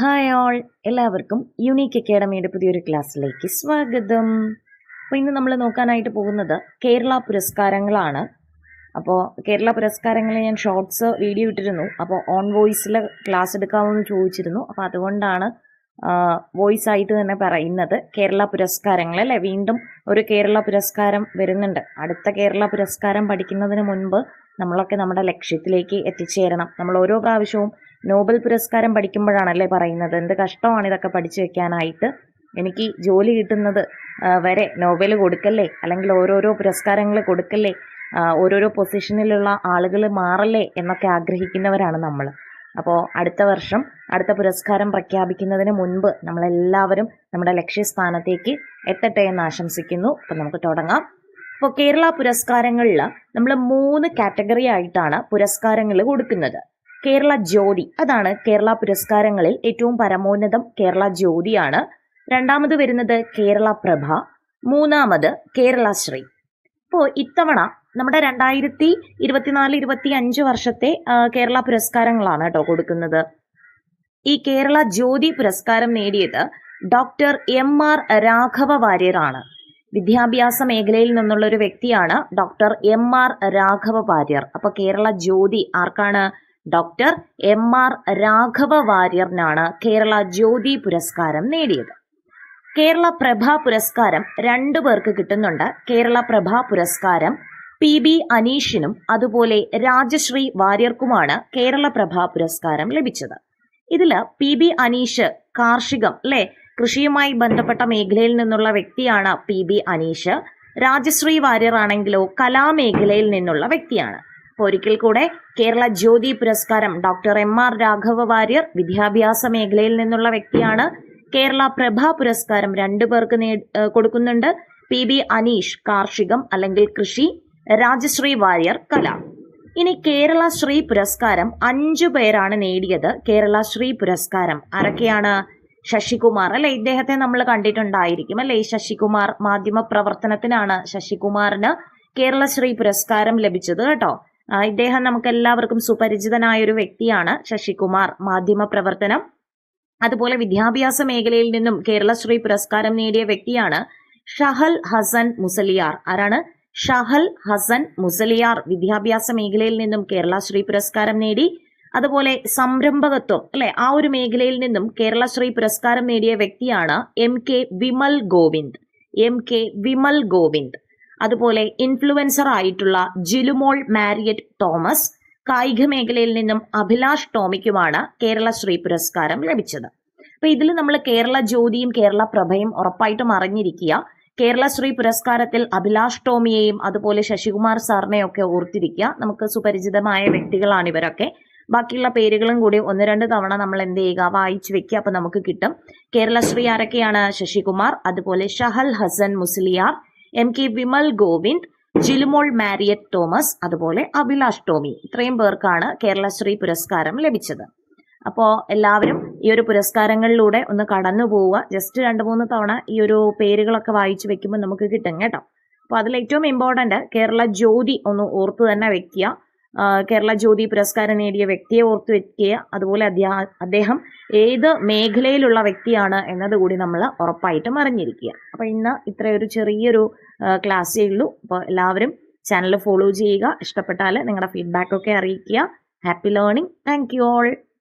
Hi all എല്ലാവർക്കും unique അക്കാഡമിയുടെ പുതിയൊരു ക്ലാസ്സിലേക്ക് സ്വാഗതം. അപ്പോൾ ഇന്ന് നമ്മൾ നോക്കാനായിട്ട് പോകുന്നത് കേരള പുരസ്കാരങ്ങളാണ്. അപ്പോൾ കേരള പുരസ്കാരങ്ങൾ ഞാൻ ഷോർട്സ് വീഡിയോ ഇട്ടിരുന്നു. അപ്പോൾ ഓൺ വോയിസിൽ ക്ലാസ് എടുക്കാമെന്ന് ചോദിച്ചിരുന്നു. അപ്പോൾ അതുകൊണ്ടാണ് വോയിസ് ആയിട്ട് തന്നെ പറയുന്നത് കേരള പുരസ്കാരങ്ങൾ അല്ലേ? വീണ്ടും ഒരു കേരള പുരസ്കാരം വരുന്നുണ്ട്. അടുത്ത കേരള പുരസ്കാരം പഠിക്കുന്നതിന് മുൻപ് നമ്മളൊക്കെ നമ്മുടെ ലക്ഷ്യത്തിലേക്ക് എത്തിച്ചേരണം. നമ്മൾ ഓരോ പ്രാവശ്യവും നോബൽ പുരസ്കാരം പഠിക്കുമ്പോഴാണല്ലേ പറയുന്നത്. എന്ത് കഷ്ടമാണ് ഇതൊക്കെ പഠിച്ചു വെക്കാനായിട്ട്. എനിക്ക് ജോലി കിട്ടുന്നത് വരെ നോബൽ കൊടുക്കല്ലേ? അല്ലെങ്കിൽ ഓരോരോ പുരസ്കാരങ്ങൾ കൊടുക്കല്ലേ? ഓരോരോ പൊസിഷനിലുള്ള ആളുകൾ മാറല്ലേ എന്നൊക്കെ ആഗ്രഹിക്കുന്നവരാണ് നമ്മൾ. അപ്പോൾ അടുത്ത വർഷം അടുത്ത പുരസ്കാരം പ്രഖ്യാപിക്കുന്നതിന് മുൻപ് നമ്മളെല്ലാവരും നമ്മുടെ ലക്ഷ്യസ്ഥാനത്തേക്ക് എത്തട്ടെ എന്ന് ആശംസിക്കുന്നു. അപ്പം നമുക്ക് തുടങ്ങാം. അപ്പോൾ കേരള പുരസ്കാരങ്ങളിൽ നമ്മൾ മൂന്ന് കാറ്റഗറി ആയിട്ടാണ് പുരസ്കാരങ്ങൾ കൊടുക്കുന്നത്. കേരള ജ്യോതി. അതാണ് കേരള പുരസ്കാരങ്ങളിൽ ഏറ്റവും പരമോന്നതം കേരള ജ്യോതിയാണ്. രണ്ടാമത് വരുന്നത് കേരള പ്രഭ. മൂന്നാമത് കേരള ശ്രീ. ഇപ്പോൾ ഇത്തവണ നമ്മുടെ രണ്ടായിരത്തി ഇരുപത്തിനാല് ഇരുപത്തി അഞ്ച് വർഷത്തെ കേരള പുരസ്കാരങ്ങളാണ് കേട്ടോ കൊടുക്കുന്നത്. ഈ കേരള ജ്യോതി പുരസ്കാരം നേടിയത് ഡോക്ടർ എം ആർ രാഘവ വാര്യരാണ്. വിദ്യാഭ്യാസ മേഖലയിൽ നിന്നുള്ള ഒരു വ്യക്തിയാണ് doctor M R Raghava Warrier. അപ്പൊ കേരള ജ്യോതി ആർക്കാണ് ഡോക്ടർ എം ആർ രാഘവ വാര്യറിനാണ് കേരള ജ്യോതി പുരസ്കാരം നേടിയത്. കേരള പ്രഭ പുരസ്കാരം രണ്ടു പേർക്ക് കിട്ടുന്നുണ്ട്. കേരള പ്രഭ പുരസ്കാരം പി ബി അനീഷിനും അതുപോലെ രാജശ്രീ വാര്യർക്കുമാണ് കേരള പ്രഭ പുരസ്കാരം ലഭിച്ചത്. ഇതിൽ പി ബി അനീഷ് കാർഷികം അല്ലെ കൃഷിയുമായി ബന്ധപ്പെട്ട മേഖലയിൽ നിന്നുള്ള വ്യക്തിയാണ് പി ബി അനീഷ്. രാജശ്രീ വാര്യർ ആണെങ്കിലോ കലാമേഖലയിൽ നിന്നുള്ള വ്യക്തിയാണ്. ഒരിക്കൽ കൂടെ കേരള ജ്യോതി പുരസ്കാരം doctor M R Raghava Warrier വിദ്യാഭ്യാസ മേഖലയിൽ നിന്നുള്ള വ്യക്തിയാണ്. കേരള പ്രഭ പുരസ്കാരം രണ്ടു പേർക്ക് കൊടുക്കുന്നുണ്ട്. പി ബി അനീഷ് കാർഷികം അല്ലെങ്കിൽ കൃഷി രാജശ്രീ വാര്യർ കല. ഇനി കേരള ശ്രീ പുരസ്കാരം അഞ്ചു പേരാണ് നേടിയത്. കേരള ശ്രീ പുരസ്കാരം ആരൊക്കെയാണ്? ശശികുമാർ അല്ലെ? ഇദ്ദേഹത്തെ നമ്മൾ കണ്ടിട്ടുണ്ടായിരിക്കും അല്ലെ? ശശികുമാർ മാധ്യമ പ്രവർത്തനത്തിനാണ് ശശികുമാറിന് കേരള ശ്രീ പുരസ്കാരം ലഭിച്ചത് കേട്ടോ. ഇദ്ദേഹം നമുക്കെല്ലാവർക്കും സുപരിചിതനായ ഒരു വ്യക്തിയാണ് ശശികുമാർ. മാധ്യമ പ്രവർത്തനം അതുപോലെ വിദ്യാഭ്യാസ മേഖലയിൽ നിന്നും കേരളശ്രീ പുരസ്കാരം നേടിയ വ്യക്തിയാണ് ഷഹൽ ഹസൻ മുസലിയാർ. ആരാണ്? ഷഹൽ ഹസൻ മുസലിയാർ വിദ്യാഭ്യാസ മേഖലയിൽ നിന്നും കേരളശ്രീ പുരസ്കാരം നേടി. അതുപോലെ സംരംഭകത്വം അല്ലെ? ആ ഒരു മേഖലയിൽ നിന്നും കേരളശ്രീ പുരസ്കാരം നേടിയ വ്യക്തിയാണ് M K Vimal Govind. M K Vimal Govind. അതുപോലെ ഇൻഫ്ലുവൻസർ ആയിട്ടുള്ള ജിലുമോൾ മാരിയറ്റ് തോമസ് കായിക മേഖലയിൽ നിന്നും അഭിലാഷ് ടോമിക്കുമാണ് കേരള ശ്രീ പുരസ്കാരം ലഭിച്ചത്. അപ്പൊ ഇതിൽ നമ്മൾ കേരള ജ്യോതിയും കേരള പ്രഭയും ഉറപ്പായിട്ടും അറിഞ്ഞിരിക്കുക. കേരള ശ്രീ പുരസ്കാരത്തിൽ അഭിലാഷ് ടോമിയെയും അതുപോലെ ശശികുമാർ സാറിനെയൊക്കെ ഓർത്തിരിക്കുക. നമുക്ക് സുപരിചിതമായ വ്യക്തികളാണ് ഇവരൊക്കെ. ബാക്കിയുള്ള പേരുകളും കൂടി ഒന്ന് രണ്ട് തവണ നമ്മൾ എന്ത് ചെയ്യുക വായിച്ചു വെക്കുക അപ്പൊ നമുക്ക് കിട്ടും. കേരള ശ്രീ ആരൊക്കെയാണ്? ശശികുമാർ അതുപോലെ ഷഹൽ ഹസൻ മുസ്ലിയാർ എം കെ വിമൽ ഗോവിന്ദ് ജിലുമോൾ മാരിയറ്റ് തോമസ് അതുപോലെ അഭിലാഷ് ടോമി. ഇത്രയും പേർക്കാണ് കേരളശ്രീ പുരസ്കാരം ലഭിച്ചത്. അപ്പോൾ എല്ലാവരും ഈ ഒരു പുരസ്കാരങ്ങളിലൂടെ ഒന്ന് കടന്നു പോവുക. ജസ്റ്റ് രണ്ട് മൂന്ന് തവണ ഈ ഒരു പേരുകളൊക്കെ വായിച്ചു വെക്കുമ്പോൾ നമുക്ക് കിട്ടും കേട്ടോ. അപ്പോൾ അതിൽ ഏറ്റവും ഇമ്പോർട്ടന്റ് കേരള ജ്യോതി ഒന്ന് ഓർത്ത് തന്നെ വെക്കുക. കേരള ജ്യോതി പുരസ്കാരം നേടിയ വ്യക്തിയെ ഓർത്ത് വെക്കുക. അതുപോലെ അദ്ദേഹം ഏത് മേഖലയിലുള്ള വ്യക്തിയാണ് എന്നതുകൂടി നമ്മൾ ഉറപ്പായിട്ടും അറിഞ്ഞിരിക്കുക. അപ്പോൾ ഇന്ന് ഇത്രയൊരു ചെറിയൊരു ക്ലാസ്സേ ഉള്ളൂ. അപ്പോൾ എല്ലാവരും ചാനൽ ഫോളോ ചെയ്യുക. ഇഷ്ടപ്പെട്ടാൽ നിങ്ങളുടെ ഫീഡ്ബാക്ക് ഒക്കെ അറിയിക്കുക. Happy learning. Thank you all.